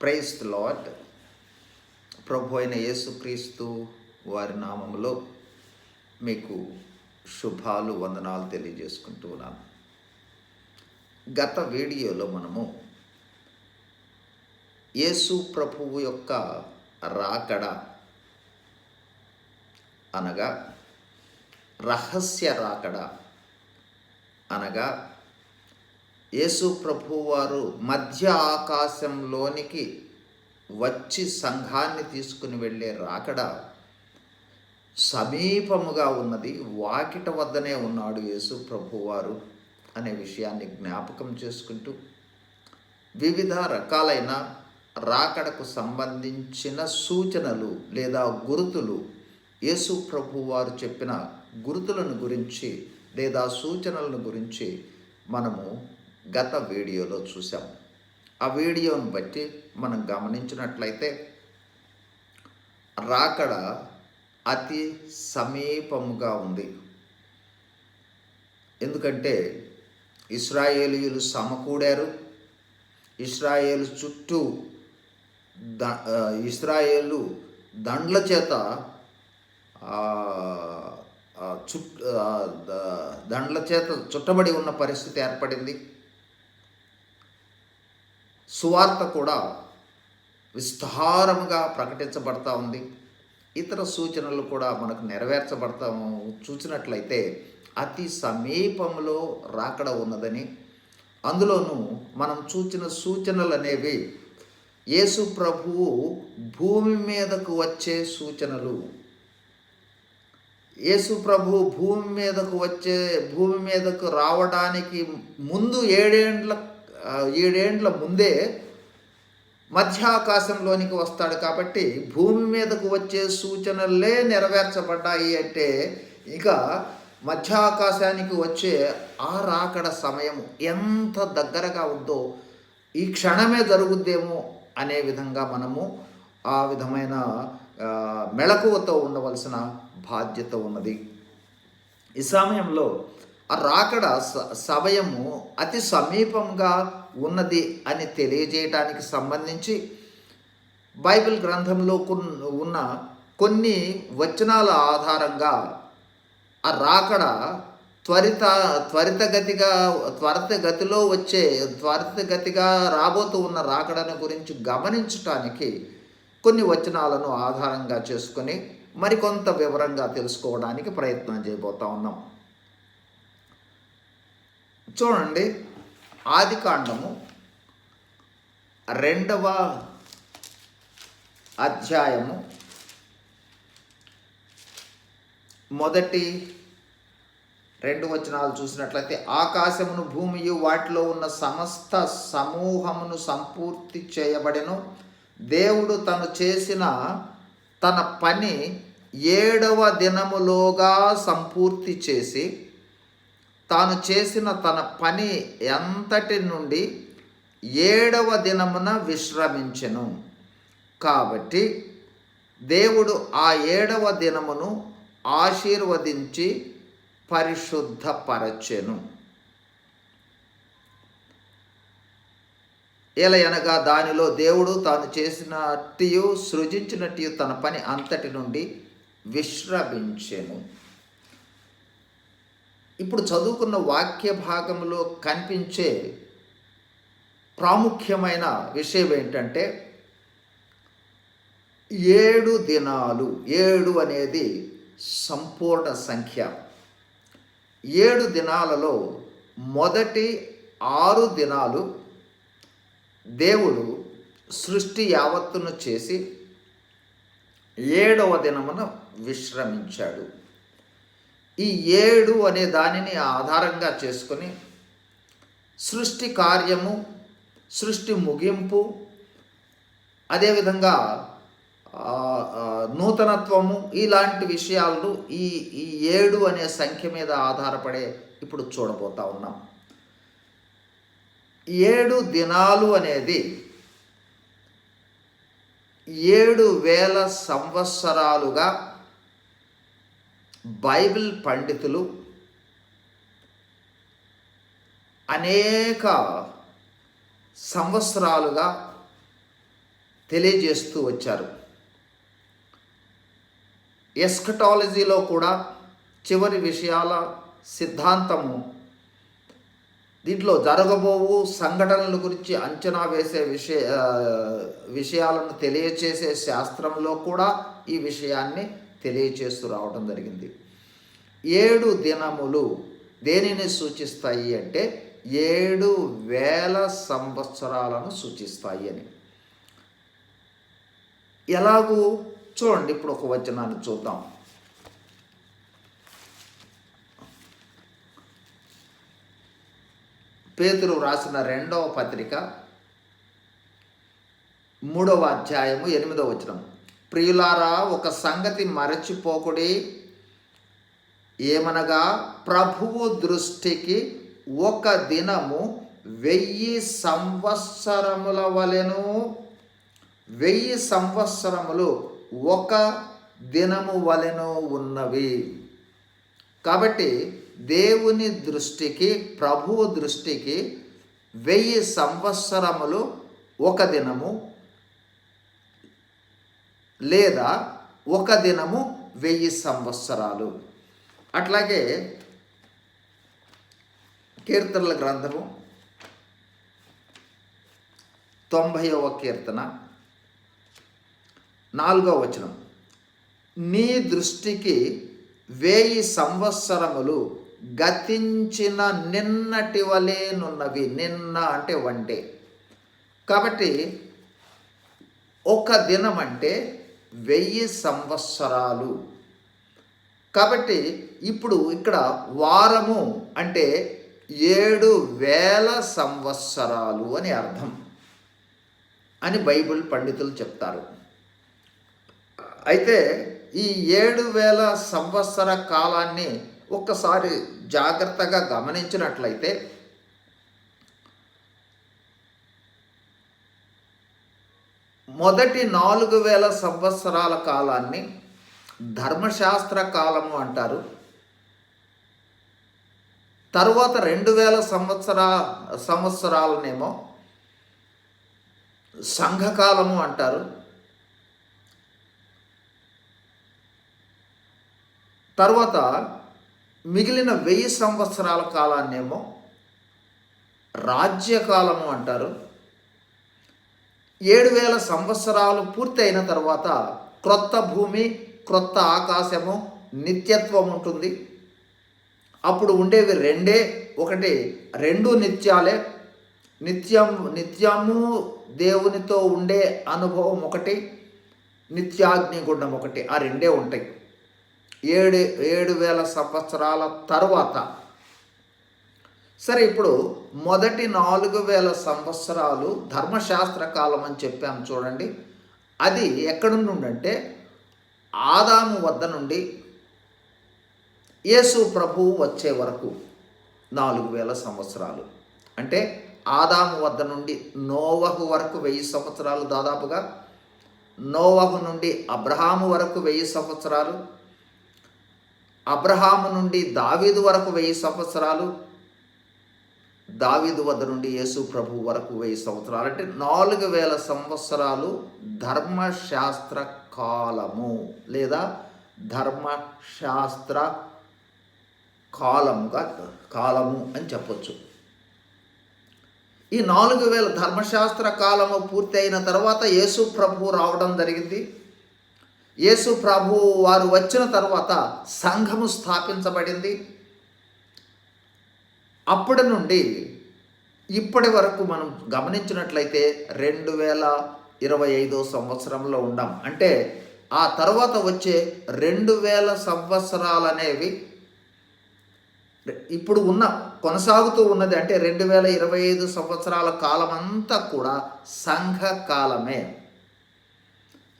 Praise lord ప్రభు అయిన యేసుక్రీస్తు వారి నామములో మీకు శుభాలు వందనాలు తెలియజేసుకుంటూ ఉన్నాను. గత వీడియోలో మనము యేసు ప్రభువు యొక్క రాకడ అనగా రహస్య రాకడ అనగా యేసు ప్రభువారు మధ్య ఆకాశంలోనికి వచ్చి సంఘాన్ని తీసుకుని వెళ్ళే రాకడ సమీపముగా ఉన్నది వాకిట వద్దనే ఉన్నాడు యేసు ప్రభువారు అనే విషయాన్ని జ్ఞాపకం చేసుకుంటూ వివిధ రకాలైన రాకడకు సంబంధించిన సూచనలు లేదా గురుతులు యేసు ప్రభువారు చెప్పిన గురుతులను గురించి లేదా సూచనలను గురించి మనము గత వీడియోలో చూసాం ఆ వీడియోను బట్టి మనం గమనించినట్లయితే రాకడ అతి సమీపముగా ఉంది. ఎందుకంటే ఇస్రాయేలీయులు సమకూడారు. ఇస్రాయేలు చుట్టూ ద ఇస్రాయేలు దండ్ల చేత చుట్ దండ్ల చేత చుట్టబడి ఉన్న పరిస్థితి ఏర్పడింది. సువార్త కూడా విస్తారముగా ప్రకటించబడతా ఉంది. ఇతర సూచనలు కూడా మనకు నెరవేర్చబడతాము చూసినట్లయితే అతి సమీపంలో రాకడ ఉన్నదని అందులోనూ మనం చూచిన సూచనలు అనేవి యేసు ప్రభువు భూమి మీదకు వచ్చే సూచనలు. యేసు ప్రభు భూమి మీదకు వచ్చే భూమి మీదకు రావడానికి ముందు ఏడేండ్ల ఏడేండ్ల ముందే మధ్యాకాశంలోనికి వస్తాడు కాబట్టి భూమి మీదకు వచ్చే సూచనలే నెరవేర్చబడ్డాయి అంటే ఇక మధ్యాకాశానికి వచ్చే ఆ రాకడ సమయం ఎంత దగ్గరగా ఉందో ఈ క్షణమే జరుగుద్దేమో అనే విధంగా మనము ఆ విధమైన మెళకువతో ఉండవలసిన బాధ్యత ఉన్నది. ఈ సమయంలో రాకడ సమయము అతి సమీపంగా ఉన్నది అని తెలియజేయటానికి సంబంధించి బైబిల్ గ్రంథంలో ఉన్న కొన్ని వచనాల ఆధారంగా ఆ రాకడ త్వరిత త్వరితగతిగా త్వరితగతిలో వచ్చే త్వరితగతిగా రాబోతూ ఉన్న రాకడను గురించి గమనించటానికి కొన్ని వచనాలను ఆధారంగా చేసుకొని మరికొంత వివరంగా తెలుసుకోవడానికి ప్రయత్నం చేయబోతా ఉన్నాం. చూడండి. ఆది కాండము రెండవ అధ్యాయము. మొదటి రెండు వచనాలు చూసినట్లయితే ఆకాశమును భూమియు వాటిలో ఉన్న సమస్త సమూహమును సంపూర్తి చేయబడెను. దేవుడు తను చేసిన తన పని ఏడవ దినములోగా సంపూర్తి చేసి తాను చేసిన తన పని ఎంతటి నుండి ఏడవ దినమున విశ్రమించెను. కాబట్టి దేవుడు ఆ ఏడవ దినమును ఆశీర్వదించి పరిశుద్ధపరచెను. ఎలయనగా దానిలో దేవుడు తాను చేసినట్టు సృజించినట్టు తన పని అంతటి నుండి విశ్రమించెను. ఇప్పుడు చదువుకున్న వాక్య భాగంలో కనిపించే ప్రాముఖ్యమైన విషయం ఏంటంటే ఏడు దినాలు ఏడు అనేది సంపూర్ణ సంఖ్య. ఏడు దినాలలో మొదటి ఆరు దినాలు దేవుడు సృష్టి యావత్తును చేసి ఏడవ దినమున విశ్రమించాడు. ఈ ఏడు అనే దానిని ఆధారంగా చేసుకొని సృష్టి కార్యము సృష్టి ముగింపు అదేవిధంగా నూతనత్వము ఇలాంటి విషయాలను ఈ ఈ ఏడు అనే సంఖ్య మీద ఆధారపడే ఇప్పుడు చూడబోతా ఉన్నాం. ఏడు దినాలు అనేది ఏడు వేల సంవత్సరాలుగా బైబిల్ పండితులు అనేక సంవత్సరాలుగా తెలియజేస్తూ వచ్చారు. ఎస్కటాలజీలో కూడా చివరి విషయాల సిద్ధాంతము దీంట్లో జరగబోవు సంఘటనల గురించి అంచనా వేసే విషయ విషయాలను తెలియచేసే శాస్త్రంలో కూడా ఈ విషయాన్ని తెలియచేస్తూ రావడం జరిగింది. ఏడు దినములు దేనిని సూచిస్తాయి అంటే ఏడు వేల సంవత్సరాలను సూచిస్తాయి అని. ఎలాగూ చూడండి ఇప్పుడు ఒక వచనాన్ని చూద్దాం. పేతురు రాసిన రెండవ పత్రిక మూడవ అధ్యాయము ఎనిమిదవ వచనం ప్రియులారా ఒక సంగతి మరచిపోకుడి. ఏమనగా ప్రభువు దృష్టికి ఒక దినము వెయ్యి సంవత్సరముల వలెను. వెయ్యి సంవత్సరములు ఒక దినము వలెను ఉన్నవి. కాబట్టి దేవుని దృష్టికి ప్రభువు దృష్టికి వెయ్యి సంవత్సరములు ఒక దినము లేదా ఒక దినము వెయ్యి సంవత్సరాలు. అట్లాగే కీర్తనల గ్రంథము తొంభైవ కీర్తన నాలుగవ వచనం. నీ దృష్టికి వేయి సంవత్సరములు గతించిన నిన్నటి వలేనున్నవి. నిన్న అంటే వన్ డే కాబట్టి ఒక దినం అంటే వెయ్యి సంవత్సరాలు. కాబట్టి ఇప్పుడు ఇక్కడ వారము అంటే ఏడు వేల సంవత్సరాలు అని అర్థం అని బైబిల్ పండితులు చెప్తారు. అయితే ఈ ఏడు వేల సంవత్సర కాలాన్ని ఒక్కసారి జాగ్రత్తగా గమనించినట్లయితే మొదటి నాలుగు వేల సంవత్సరాల కాలాన్ని ధర్మశాస్త్ర కాలము అంటారు. తరువాత రెండు వేల సంవత్సర సంవత్సరాలనేమో సంఘకాలము అంటారు. తర్వాత మిగిలిన వెయ్యి సంవత్సరాల కాలాన్నేమో రాజ్యకాలము అంటారు. ఏడు వేల సంవత్సరాలు పూర్తయిన తర్వాత క్రొత్త భూమి క్రొత్త ఆకాశము నిత్యత్వం ఉంటుంది. అప్పుడు ఉండేవి రెండే. ఒకటి రెండు నిత్యాలే. నిత్యం నిత్యము దేవునితో ఉండే అనుభవం ఒకటి నిత్యాగ్నిగుండం ఒకటి. ఆ రెండే ఉంటాయి. ఏడు ఏడు వేల సంవత్సరాల తర్వాత సరే ఇప్పుడు మొదటి నాలుగు వేల సంవత్సరాలు ధర్మశాస్త్ర కాలం అని చెప్పాము చూడండి. అది ఎక్కడి నుండి అంటే ఆదాము వద్ద నుండి యేసు ప్రభువు వచ్చే వరకు నాలుగు వేల సంవత్సరాలు. అంటే ఆదాము వద్ద నుండి నోవహు వరకు వెయ్యి సంవత్సరాలు దాదాపుగా నోవహు నుండి అబ్రహాము వరకు వెయ్యి సంవత్సరాలు అబ్రహాము నుండి దావీదు వరకు వెయ్యి సంవత్సరాలు దావీదు వద్ద నుండి యేసు ప్రభు వరకు వెయ్యి సంవత్సరాలు. అంటే నాలుగు వేల సంవత్సరాలు ధర్మశాస్త్ర కాలము లేదా ధర్మశాస్త్ర కాలముగా కాలము అని చెప్పొచ్చు. ఈ నాలుగు వేల ధర్మశాస్త్ర కాలము పూర్తి అయిన తర్వాత యేసు ప్రభు రావడం జరిగింది. యేసు ప్రభు వారు వచ్చిన తర్వాత సంఘము స్థాపించబడింది. అప్పటి నుండి ఇప్పటి వరకు మనం గమనించినట్లయితే రెండు వేల ఇరవై ఐదో సంవత్సరంలో ఉన్నాం అంటే ఆ తర్వాత వచ్చే రెండు వేల సంవత్సరాలు అనేవి ఇప్పుడు ఉన్న కొనసాగుతూ ఉన్నది. అంటే రెండు వేల ఇరవై ఐదు సంవత్సరాల కాలం అంతా కూడా సంఘ కాలమే.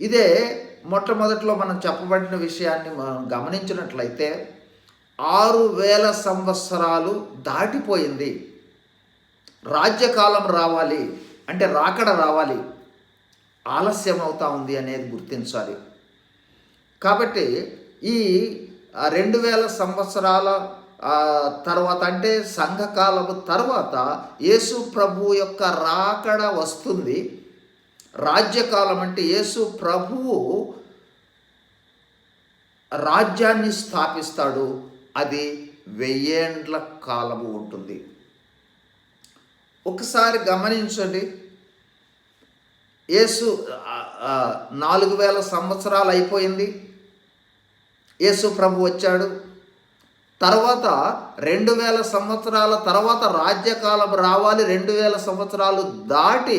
ఇదే మొట్టమొదట్లో మనం చెప్పబడిన విషయాన్ని మనం గమనించినట్లయితే ఆరు వేల సంవత్సరాలు దాటిపోయింది. రాజ్యకాలం రావాలి అంటే రాకడ రావాలి ఆలస్యం అవుతా ఉంది అనేది గుర్తించాలి. కాబట్టి ఈ రెండు వేల సంవత్సరాల తర్వాత అంటే సంఘకాలము తర్వాత యేసు ప్రభు యొక్క రాకడ వస్తుంది. రాజ్యకాలం అంటే యేసు ప్రభువు రాజ్యాన్ని స్థాపిస్తాడు. అది వెయ్యేండ్ల కాలము ఉంటుంది. ఒకసారి గమనించండి. యేసు నాలుగు వేల సంవత్సరాలు అయిపోయింది. యేసు ప్రభు వచ్చాడు. తర్వాత రెండు వేల సంవత్సరాల తర్వాత రాజ్యకాలం రావాలి. రెండు వేల సంవత్సరాలు దాటి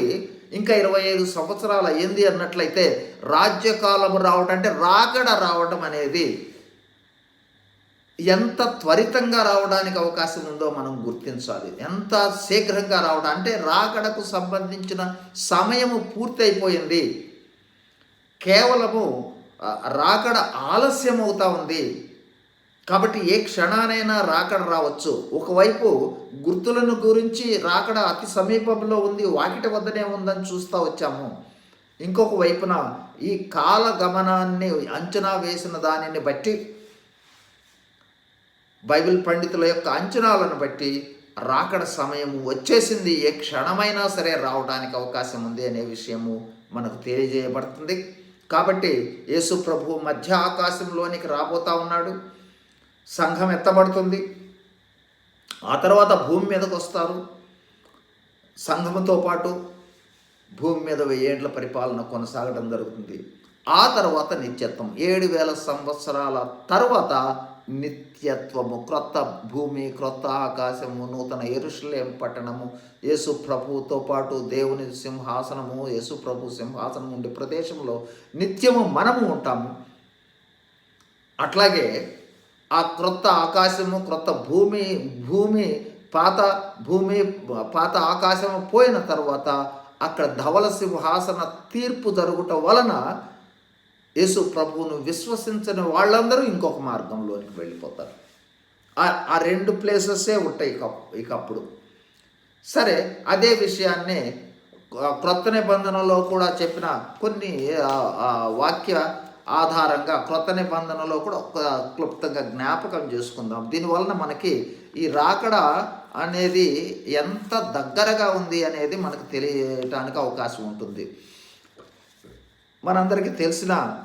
ఇంకా ఇరవై ఐదు సంవత్సరాలు అయ్యింది అన్నట్లయితే రాజ్యకాలం రావటం అంటే రాకడ రావటం అనేది ఎంత త్వరితంగా రావడానికి అవకాశం ఉందో మనం గుర్తించాలి. ఎంత శీఘ్రంగా రావడం అంటే రాకడకు సంబంధించిన సమయము పూర్తయిపోయింది. కేవలము రాకడ ఆలస్యం అవుతా ఉంది. కాబట్టి ఏ క్షణానైనా రాకడ రావచ్చు. ఒకవైపు గుర్తులను గురించి రాకడ అతి సమీపంలో ఉంది వాకిటి వద్దనే ఉందని చూస్తూ వచ్చాము. ఇంకొక వైపున ఈ కాల గమనాన్ని అంచనా వేసిన దానిని బట్టి బైబిల్ పండితుల యొక్క అంచనాలను బట్టి రాకడ సమయము వచ్చేసింది. ఏ క్షణమైనా సరే రావడానికి అవకాశం ఉంది అనే విషయము మనకు తెలియజేయబడుతుంది. కాబట్టి యేసు ప్రభు మధ్య ఆకాశంలోనికి రాబోతా ఉన్నాడు. సంఘం ఎత్తబడుతుంది. ఆ తర్వాత భూమి మీదకు వస్తారు. సంఘముతో పాటు భూమి మీద వెయ్యేండ్ల పరిపాలన కొనసాగడం జరుగుతుంది. ఆ తర్వాత నిత్యత్వం ఏడు వేల సంవత్సరాల తర్వాత నిత్యత్వము క్రొత్త భూమి క్రొత్త ఆకాశము నూతన ఎరుషులేం పట్టణము యేసు ప్రభుతో పాటు దేవుని సింహాసనము యేసు ప్రభు సింహాసనం ఉండే ప్రదేశంలో నిత్యము మనము ఉంటాము. అట్లాగే ఆ క్రొత్త ఆకాశము క్రొత్త భూమి భూమి పాత భూమి పాత ఆకాశము పోయిన తర్వాత అక్కడ ధవల సింహాసన తీర్పు జరుగుట వలన యేసు ప్రభువును విశ్వసించని వాళ్ళందరూ ఇంకొక మార్గంలోనికి వెళ్ళిపోతారు. ఆ- ఆ రెండు ప్లేసెసే ఉంటాయి ఇక ఇక సరే అదే విషయాన్ని క్రొత్త నిబంధనలో కూడా చెప్పిన కొన్ని వాక్య ఆధారంగా క్రొత్త నిబంధనలో కూడా ఒక క్లుప్తంగా జ్ఞాపకం చేసుకుందాం. దీనివలన మనకి ఈ రాకడ అనేది ఎంత దగ్గరగా ఉంది అనేది మనకు తెలియటానికి అవకాశం ఉంటుంది. మనందరికీ తెలిసిన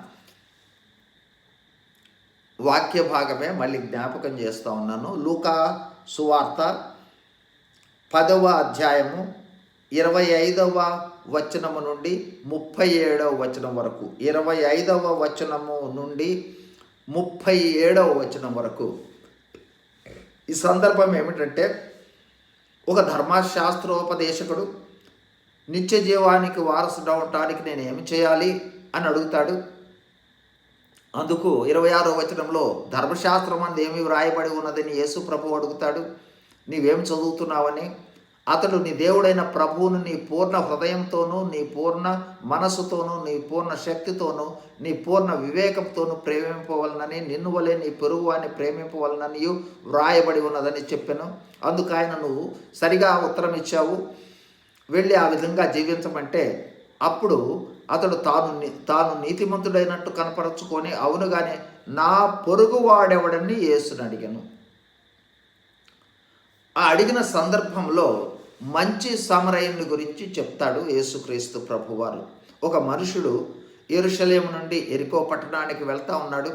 వాక్య భాగమే మళ్ళీ జ్ఞాపకం చేస్తూ ఉన్నాను. లూకా సువార్త పదవ అధ్యాయము ఇరవై ఐదవ వచనము నుండి ముప్పై ఏడవ వచనం వరకు. ఇరవై ఐదవ వచనము నుండి ముప్పై ఏడవ వచనం వరకు. ఈ సందర్భం ఏమిటంటే ఒక ధర్మశాస్త్రోపదేశకుడు నిత్య జీవానికి వారసుడు అవటానికి నేను ఏమి చేయాలి? అని అడుగుతాడు. అందుకు ఇరవై ఆరో వచనంలో ధర్మశాస్త్రం అందు ఏమి వ్రాయబడి ఉన్నదని యేసు ప్రభు అడుగుతాడు నీవేం చదువుతున్నావని? అతడు నీ దేవుడైన ప్రభువును నీ పూర్ణ హృదయంతోనూ నీ పూర్ణ మనసుతోనూ నీ పూర్ణ శక్తితోనూ నీ పూర్ణ వివేకంతోనూ ప్రేమింపవలనని నిన్ను వలె నీ పెరుగు అని ప్రేమింపవలనని వ్రాయబడి ఉన్నదని చెప్పాను. అందుకు ఆయన నువ్వు సరిగా ఉత్తరం ఇచ్చావు. వెళ్ళి ఆ విధంగా జీవించమంటే అప్పుడు అతడు తాను తాను నీతిమంతుడైనట్టు కనపరచుకొని అవునుగానే నా పొరుగువాడెవడని యేసుని అడిగాను. ఆ అడిగిన సందర్భంలో మంచి సమరయుని గురించి చెప్తాడు యేసుక్రీస్తు ప్రభువారు. ఒక మనుషుడు ఎరుషలేము నుండి ఎరికో పట్టణానికి వెళ్తా ఉన్నాడు.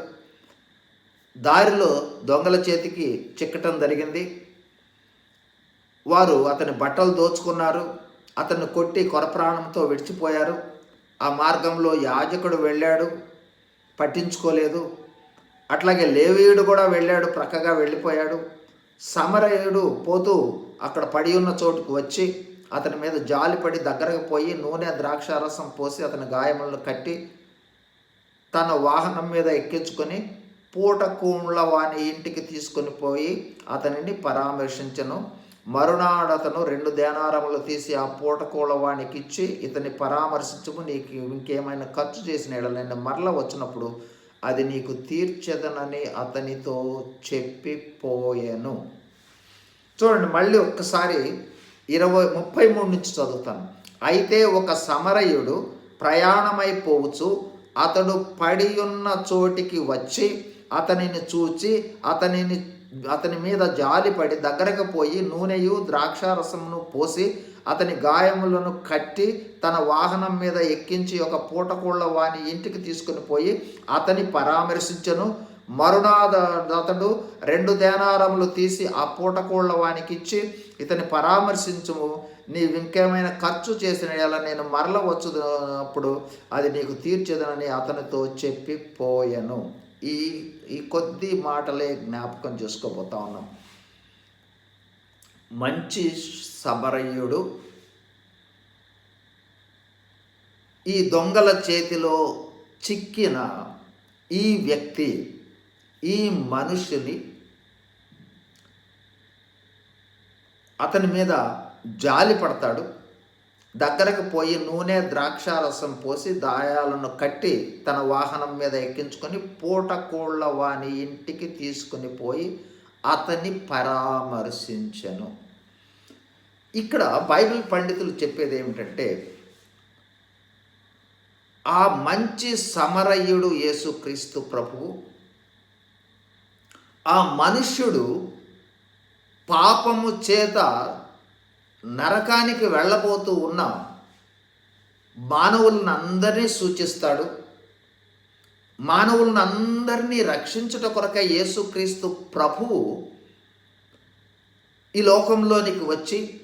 దారిలో దొంగల చేతికి చిక్కటం జరిగింది. వారు అతని బట్టలు దోచుకున్నారు. అతన్ని కొట్టి కొరప్రాణంతో విడిచిపోయారు. ఆ మార్గంలో యాజకుడు వెళ్ళాడు పట్టించుకోలేదు. అట్లాగే లేవీయుడు కూడా వెళ్ళాడు ప్రక్కగా వెళ్ళిపోయాడు. సమరయుడు పోతూ అక్కడ పడి ఉన్న చోటుకు వచ్చి అతని మీద జాలిపడి దగ్గరకు పోయి నూనె ద్రాక్షారసం పోసి అతని గాయములను కట్టి తన వాహనం మీద ఎక్కించుకొని పూట కూండ్ల వాని ఇంటికి తీసుకొని పోయి అతనిని పరామర్శించను. మరునాడతను రెండు దేనారములు తీసి ఆ పూటకూళ్ళ వానికి ఇచ్చి ఇతని పరామర్శించము నీకు ఇంకేమైనా ఖర్చు చేసిన ఎడల నేను మరల వచ్చినప్పుడు అది నీకు తీర్చదనని అతనితో చెప్పిపోయాను. చూడండి మళ్ళీ ఒక్కసారి ఇరవై ముప్పై మూడు నుంచి చదువుతాను. అయితే ఒక సమరయుడు ప్రయాణమైపోవచ్చు అతడు పడి ఉన్న చోటికి వచ్చి అతనిని చూచి అతనిని అతని మీద జాలిపడి దగ్గరకు పోయి నూనెయు ద్రాక్షారసమును పోసి అతని గాయములను కట్టి తన వాహనం మీద ఎక్కించి ఒక పూటకోళ్ళ వాని ఇంటికి తీసుకుని పోయి అతని పరామర్శించను. మరునాద అతడు రెండు దేనారములు తీసి ఆ పూటకోళ్ళ వానికి ఇచ్చి ఇతని పరామర్శించము. నీ ఇంకేమైనా ఖర్చు చేసిన ఎలా నేను మరల వచ్చునప్పుడు అది నీకు తీర్చేదనని అతనితో చెప్పి పోయెను. ఈ ఈ కొద్ది మాటలే జ్ఞాపకం చేసుకోబోతా ఉన్నాం. మంచి సమరయుడు ఈ దొంగల చేతిలో చిక్కిన ఈ వ్యక్తి ఈ మనుషుని అతని మీద జాలి పడతాడు. దగ్గరకు పోయి నూనె ద్రాక్షారసం పోసి దాయాలను కట్టి తన వాహనం మీద ఎక్కించుకొని పూట కోళ్ళ వాని ఇంటికి తీసుకుని పోయి అతన్ని పరామర్శించను. ఇక్కడ బైబిల్ పండితులు చెప్పేది ఏమిటంటే ఆ మంచి సమరయుడు యేసుక్రీస్తు ప్రభువు ఆ మనుష్యుడు పాపము చేత నరకానికి వెళ్ళబోతూ ఉన్న. మానవులను అందరినీ సూచిస్తాడు. మానవులను అందరినీ రక్షించుట కొరకై యేసుక్రీస్తు ప్రభువు ఈ లోకంలోనికి వచ్చి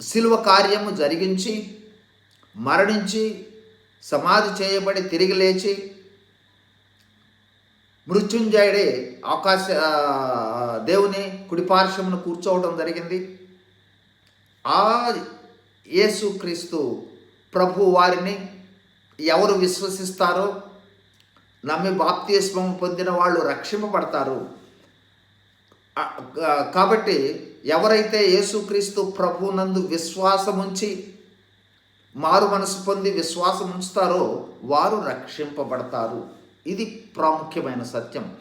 శిలువ కార్యము జరిగించి మరణించి సమాధి చేయబడి తిరిగి లేచి మృత్యుంజయుడే ఆకాశ దేవుని కుడిపార్శ్వమును కూర్చోవడం జరిగింది. ఆ యేసుక్రీస్తు ప్రభు వారిని ఎవరు విశ్వసిస్తారో నమ్మి బాప్తిస్మం పొందిన వాళ్ళు రక్షింపబడతారు. కాబట్టి ఎవరైతే యేసుక్రీస్తు ప్రభునందు విశ్వాసం ఉంచి మారు మనసు పొంది విశ్వాసం ఉంచుతారో వారు రక్షింపబడతారు. ఇది ప్రాముఖ్యమైన సత్యం.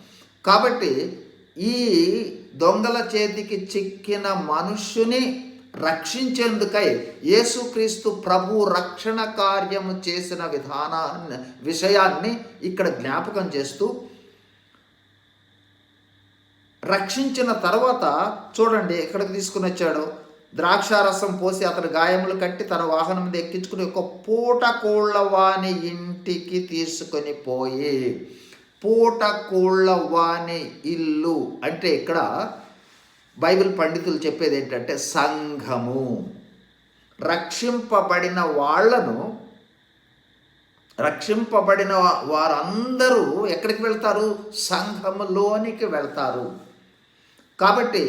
కాబట్టి ఈ దొంగల చేతికి చిక్కిన మనుష్యుని రక్షించేందుకై యేసుక్రీస్తు ప్రభు రక్షణ కార్యము చేసిన విధానాన్ని విషయాన్ని ఇక్కడ జ్ఞాపకం చేస్తూ రక్షించిన తర్వాత చూడండి ఎక్కడికి తీసుకుని వచ్చాడు? ద్రాక్షారసం పోసి అతను గాయములు కట్టి తన వాహనం మీద ఎక్కించుకుని ఒక పూట కోళ్ళవాని ఇంటికి తీసుకొని పోయి పూట కోళ్ళవాని ఇల్లు అంటే ఇక్కడ బైబిల్ పండితులు చెప్పేది ఏంటంటే సంఘము. రక్షింపబడిన వాళ్ళను రక్షింపబడిన వారందరూ ఎక్కడికి వెళ్తారు? సంఘములోనికి వెళ్తారు. కాబట్టి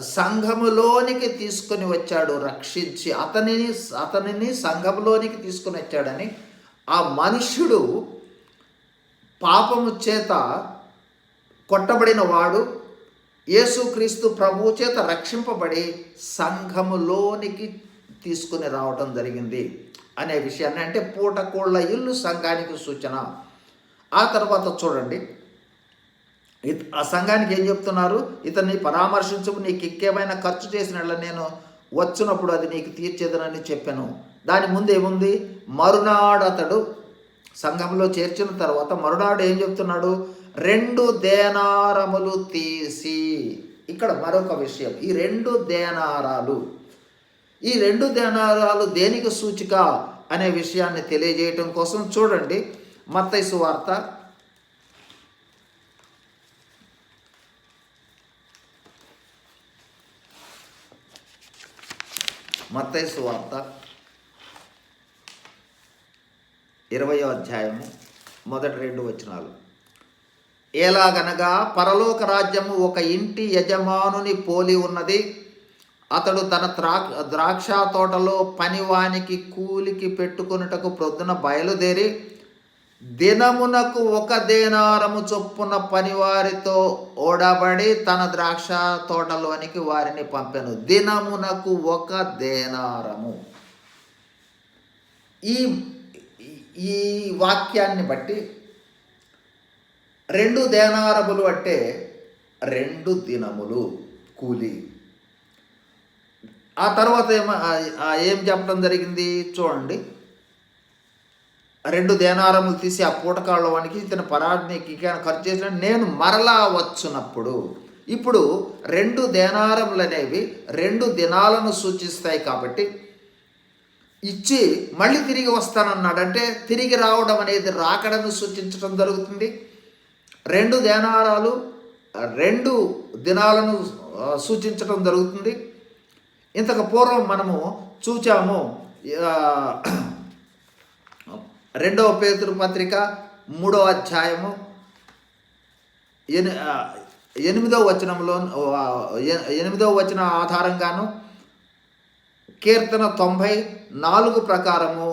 సంఘములోనికి తీసుకొని వచ్చాడు రక్షించి అతనిని అతనిని సంఘములోనికి తీసుకొని వచ్చాడని ఆ మనుష్యుడు పాపము చేత కొట్టబడిన వాడు యేసుక్రీస్తు ప్రభువు చేత రక్షింపబడి సంఘములోనికి తీసుకుని రావటం జరిగింది అనే విషయాన్ని. అంటే పూటకోళ్ళ ఇల్లు సంఘానికి సూచన. ఆ తర్వాత చూడండి. ఆ సంఘానికి ఏం చెప్తున్నారు? ఇతన్ని పరామర్శించము నీకు ఇంకేమైనా ఖర్చు చేసిన నేను వచ్చినప్పుడు అది నీకు తీర్చేదనని చెప్పాను. దాని ముందు ఏముంది? మరునాడు అతడు సంఘంలో చేర్చిన తర్వాత మరునాడు ఏం చెప్తున్నాడు? రెండు దేనారములు తీసి. ఇక్కడ మరొక విషయం. ఈ రెండు దేనారాలు. ఈ రెండు దేనారాలు దేనికి సూచిక? అనే విషయాన్ని తెలియజేయటం కోసం చూడండి. మత్తైసు వార్త మత్తైసు వార్త ఇరవయో అధ్యాయము మొదటి రెండు వచనాలు. ఎలాగనగా పరలోక రాజ్యము ఒక ఇంటి యజమానుని పోలి ఉన్నది. అతడు తన ద్రాక్ష తోటలో పనివానికి కూలికి పెట్టుకొనుటకు ప్రొద్దున బయలుదేరి దినమునకు ఒక దేనారము చొప్పున పనివారితో ఓడబడి తన ద్రాక్ష తోటలోనికి వారిని పంపెను. దినమునకు ఒక దేనారము. ఈ ఈ వాక్యాన్ని బట్టి రెండు దేనారములు అంటే రెండు దినములు కూలి. ఆ తర్వాత ఏమ ఏం చెప్పడం జరిగింది? చూడండి. రెండు దేనారములు తీసి ఆ పూటకాళ్ళ వానికి ఇతను పరాజ్ఞకి ఖర్చు చేసిన నేను మరలా వచ్చునప్పుడు. ఇప్పుడు రెండు దేనారములు అనేవి రెండు దినాలను సూచిస్తాయి కాబట్టి ఇచ్చి మళ్ళీ తిరిగి వస్తానన్నాడంటే తిరిగి రావడం అనేది రాకడను సూచించడం జరుగుతుంది. రెండు దేనారాలు రెండు దినాలను సూచించడం జరుగుతుంది. ఇంతకు పూర్వం మనము చూచాము రెండవ పేతురు పత్రిక మూడో అధ్యాయము ఎని ఎనిమిదో ఎనిమిదవ వచనంలో ఎనిమిదో ఎనిమిదవ వచన ఆధారంగాను కీర్తన తొంభై నాలుగు ప్రకారము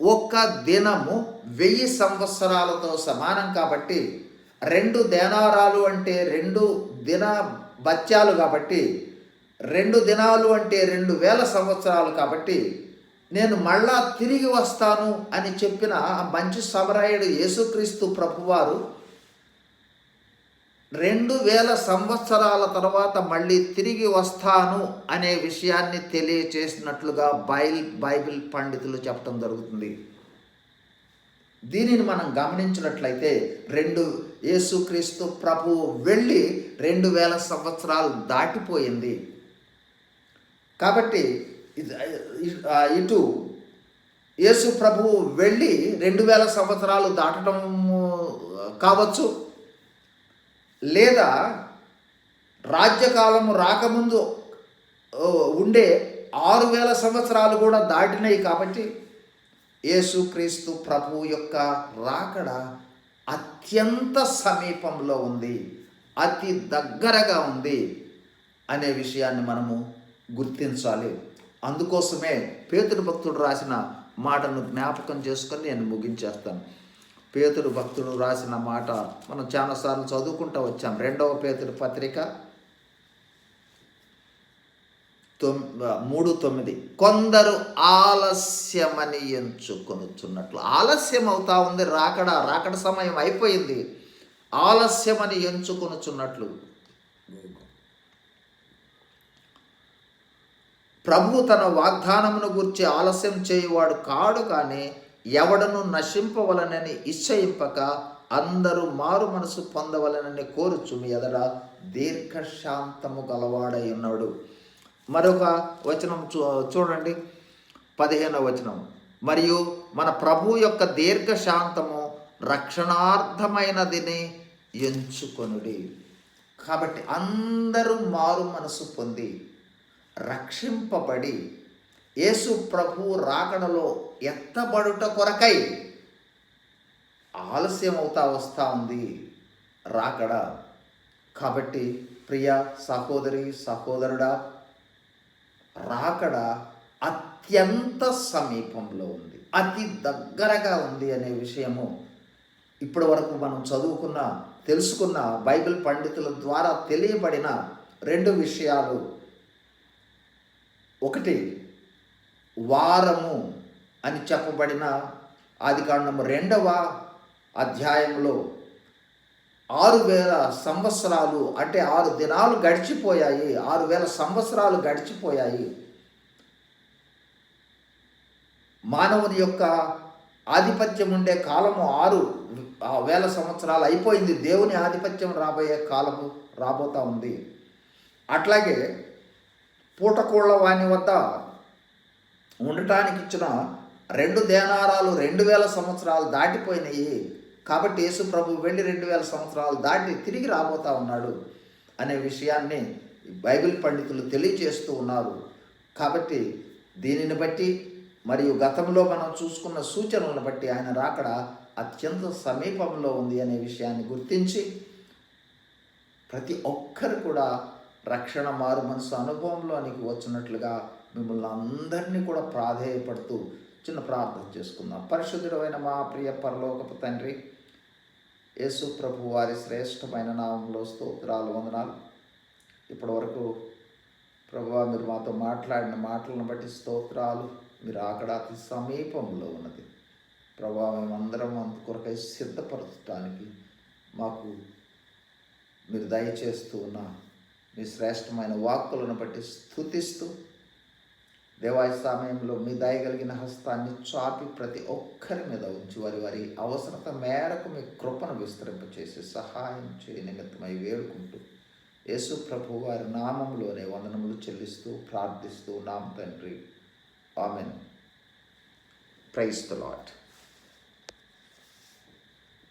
ఒక్క దినము వెయ్యి సంవత్సరాలతో సమానం కాబట్టి రెండు దేనారాలు అంటే రెండు దిన బత్యాలు కాబట్టి రెండు దినాలు అంటే రెండు వేల సంవత్సరాలు కాబట్టి నేను మళ్ళా తిరిగి వస్తాను అని చెప్పిన ఆ మంచి సమరాయుడు యేసుక్రీస్తు ప్రభువారు రెండు వేల సంవత్సరాల తర్వాత మళ్ళీ తిరిగి వస్తాను అనే విషయాన్ని తెలియచేసినట్లుగా బైల్ బైబిల్ పండితులు చెప్పడం జరుగుతుంది. దీనిని మనం గమనించినట్లయితే రెండు యేసుక్రీస్తు ప్రభువు వెళ్ళి రెండు వేల సంవత్సరాలు దాటిపోయింది. కాబట్టి ఇటు యేసు ప్రభువు వెళ్ళి రెండు వేల సంవత్సరాలు దాటడం కావచ్చు లేదా రాజ్యకాలము రాకముందు ఉండే ఆరు వేల సంవత్సరాలు కూడా దాటినాయి కాబట్టి యేసుక్రీస్తు ప్రభు యొక్క రాకడ అత్యంత సమీపంలో ఉంది అతి దగ్గరగా ఉంది అనే విషయాన్ని మనము గుర్తించాలి. అందుకోసమే పేతుడు భక్తుడు రాసిన మాటను జ్ఞాపకం చేసుకొని నేను ముగించేస్తాను. పేతుడు భక్తుడు రాసిన మాట మనం చాలాసార్లు చదువుకుంటూ వచ్చాం. రెండవ పేతుడు పత్రిక మూడు తొమ్మిది. కొందరు ఆలస్యమని ఎంచుకొనుచున్నట్లు. ఆలస్యం అవుతా ఉంది. రాకడ రాకడ సమయం అయిపోయింది. ఆలస్యమని ఎంచుకొనుచున్నట్లు. ప్రభు తన వాగ్దానమును గురించి ఆలస్యం చేయువాడు కాడు కానీ ఎవడను నశింపవలనని ఇచ్చయింపక అందరూ మారు మనసు పొందవలనని కోరుచు మీ ఎదట దీర్ఘశాంతము గలవాడై ఉన్నాడు. మరొక వచనం చూ చూడండి. పదిహేనవ వచనం. మరియు మన ప్రభు యొక్క దీర్ఘశాంతము రక్షణార్థమైనదిని ఎంచుకొనుడి. కాబట్టి అందరూ మారు మనసు పొంది రక్షింపబడి యేసు ప్రభు రాకడలో ఎత్తబడుట కొరకై ఆలస్యం అవుతా వస్తూ ఉంది రాకడ. కాబట్టి ప్రియ సహోదరి సహోదరుడా రాకడ అత్యంత సమీపంలో ఉంది. అతి దగ్గరగా ఉంది అనే విషయము ఇప్పటి వరకు మనం చదువుకున్న తెలుసుకున్న బైబిల్ పండితుల ద్వారా తెలియబడిన రెండు విషయాలు ఒకటి వారము అని చెప్పబడిన ఆదికాండము రెండవ అధ్యాయంలో ఆరు వేల సంవత్సరాలు అంటే ఆరు దినాలు గడిచిపోయాయి. ఆరు వేల సంవత్సరాలు గడిచిపోయాయి. మానవుని యొక్క ఆధిపత్యం ఉండే కాలము ఆరు వేల సంవత్సరాలు అయిపోయింది. దేవుని ఆధిపత్యం రాబోయే కాలము రాబోతా ఉంది. అట్లాగే పూటకోళ్ళ వాని వద్ద ఉండటానికి ఇచ్చిన రెండు దేనారాలు రెండు వేల సంవత్సరాలు దాటిపోయినాయి. కాబట్టి యేసు ప్రభు వెళ్ళి రెండు వేల సంవత్సరాలు దాటి తిరిగి రాబోతా ఉన్నాడు అనే విషయాన్ని బైబిల్ పండితులు తెలియజేస్తూ ఉన్నారు. కాబట్టి దీనిని బట్టి మరియు గతంలో మనం చూసుకున్న సూచనలను బట్టి ఆయన రాకడ అత్యంత సమీపంలో ఉంది అనే విషయాన్ని గుర్తించి ప్రతి ఒక్కరు కూడా రక్షణ మారు మనసు అనుభవంలోనికి వచ్చినట్లుగా మిమ్మల్ని అందరినీ కూడా ప్రాధేయపడుతూ చిన్న ప్రార్థన చేసుకుందాం. పరిశుద్ధుడమైన మా ప్రియ పరలోకపు తండ్రి యేసు ప్రభు వారి శ్రేష్టమైన నామంలో స్తోత్రాలు వందనాలు. ఇప్పటి వరకు ప్రభు మీరు మాతో మాట్లాడిన మాటలను బట్టి స్తోత్రాలు మీరు అక్కడ అతి సమీపంలో ఉన్నది. ప్రభా మేమందరం అంత కొరకై సిద్ధపరచడానికి మాకు మీరు దయచేస్తూ ఉన్న మీ శ్రేష్టమైన వాక్కులను బట్టి స్థుతిస్తూ దేవాయ సమయంలో మీ దయగలిగిన హస్తాన్ని చాపి ప్రతి ఒక్కరి మీద ఉంచి వారి వారి అవసరత మేరకు మీ కృపను విస్తరింపచేసి సహాయం చేయ నిమిత్తమై వేడుకుంటూ యేసు ప్రభు వారి నామంలోనే వందనములు చెల్లిస్తూ ప్రార్థిస్తూ నామ తండ్రి. ఆమెన్. Price the lot